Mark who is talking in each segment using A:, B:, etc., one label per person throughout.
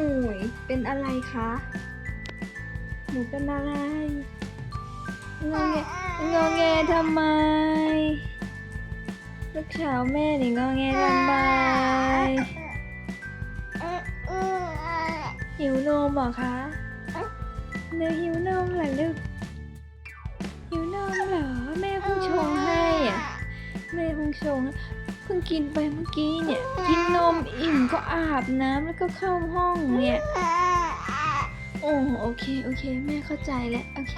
A: อ้ยเป็นอะไรคะ หนูเป็นอะไร งอแงงอแงทำไม ลูกสาวแม่นี่งอแงทำไมหิวนมเหรอคะเนยหิวนมเหรอลูก หิวนมเหรอ แม่เพิ่งชงให้อะ แม่เพิ่งชง พิ่งกินไปเมื่อกี้เนี่ย กินนมอิ่มก็อาบน้ำแล้วก็เข้าห้องเนี่ย โอ้โอเคโอเค แม่เข้าใจแล้วโอเค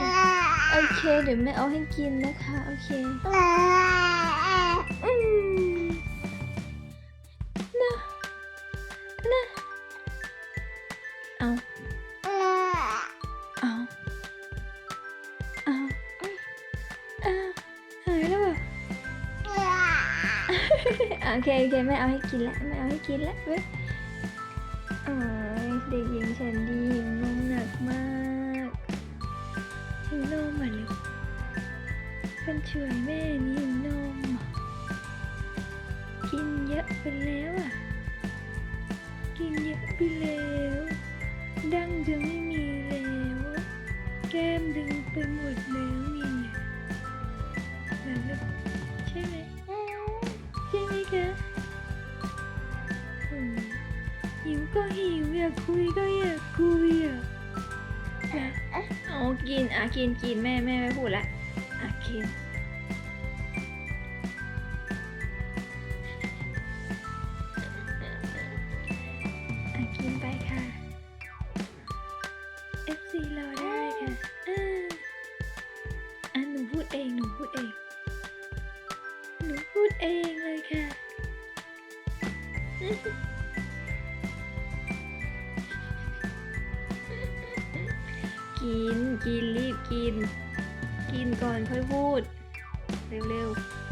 A: โอเค เดี๋ยวแม่เอาให้กินนะคะ โอเคอืม โอเคโอเคไม่เอาให้กินละไม่เอาให้กินละเว้ยโอ้ยเด็กหญิงฉันดีหิวนมหนักมากหิวนมอะลูกเป็นช่วยแม่นี่หิวนม กินเยอะไปแล้วอะ กินเยอะไปแล้ว หิวก็หิวอยากคุยก็อยากคุยอะนะเอากินอะกินกินแม่แม่ไม่พูดละอะกินอะกินไปค่ะ FC รอได้ค่ะอ่าอะหนูพูดเองหนูพูดเองหนูพูดเอง กิน กิน รีบกิน กินก่อนค่อยพูด เร็วๆ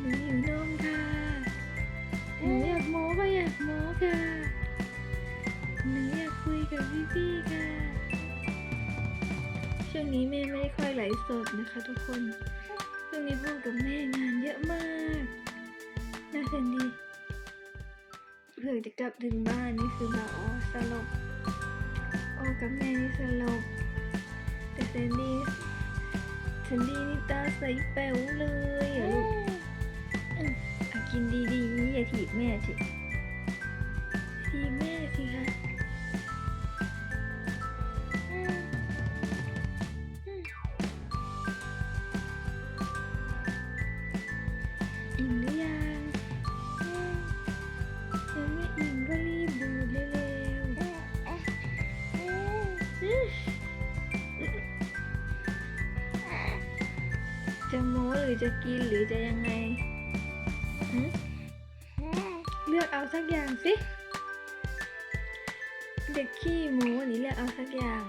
A: หนูหิวนมค่ะหนูอยากโม้ก็อยากโม้ค่ะหนูอยากคุยกับพี่ๆค่ะ ช่วงนี้แม่ไม่ได้ค่อยไลฟ์สดนะคะทุกคน ช่วงนี้พ่อกับแม่งานเยอะมาก น่าแสนดีเผื่อจะกลับถึงบ้านนี่คือแบบอ๋อสลบโอ้กับแม่นี่สลบแต่แซนดี้แซนดี้นี่ตาใสแป๋วเลยอะลูกอืมอะกินดีๆอย่าถีบแม่สิถีบแม่สิคะ จะโม้หรือจะกินหรือจะยังไง เลือกเอาสักอย่างสิ เด็กขี้หมูนี่เลือกเอาสักอย่าง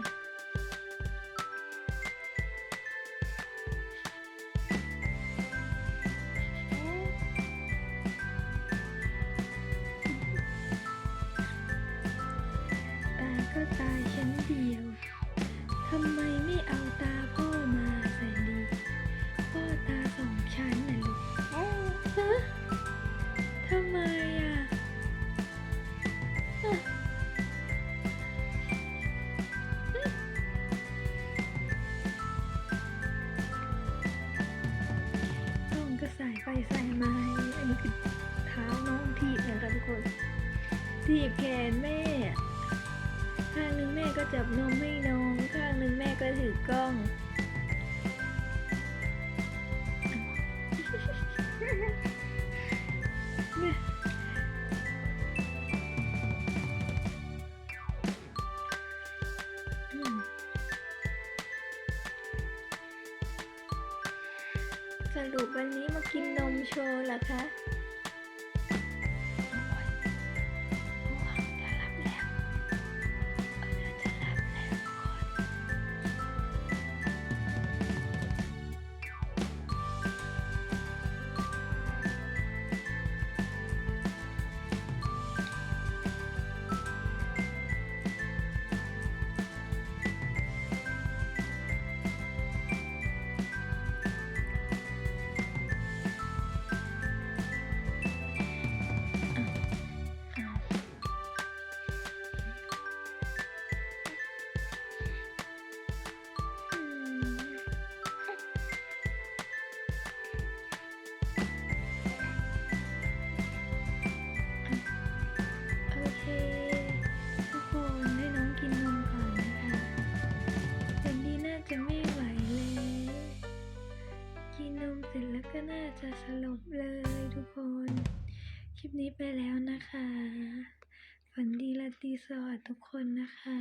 A: ทำไมอะน้องก็ใส่ไปใส่มา อันนี้คือเท้าน้องทีบนะคะทุกคนทีบแขนแม่ ข้างหนึ่งแม่ก็จับนมให้น้อง ข้างหนึ่งแม่ก็ถือกล้อง รุปวันนี้มากินนมโชว์เหรอคะ จะไม่ไหวเลย กินนมเสร็จแล้วก็น่าจะสลบเลยทุกคน คลิปนี้ไปแล้วนะคะ ฝันดีและดีสวัสดทุกคนนะคะ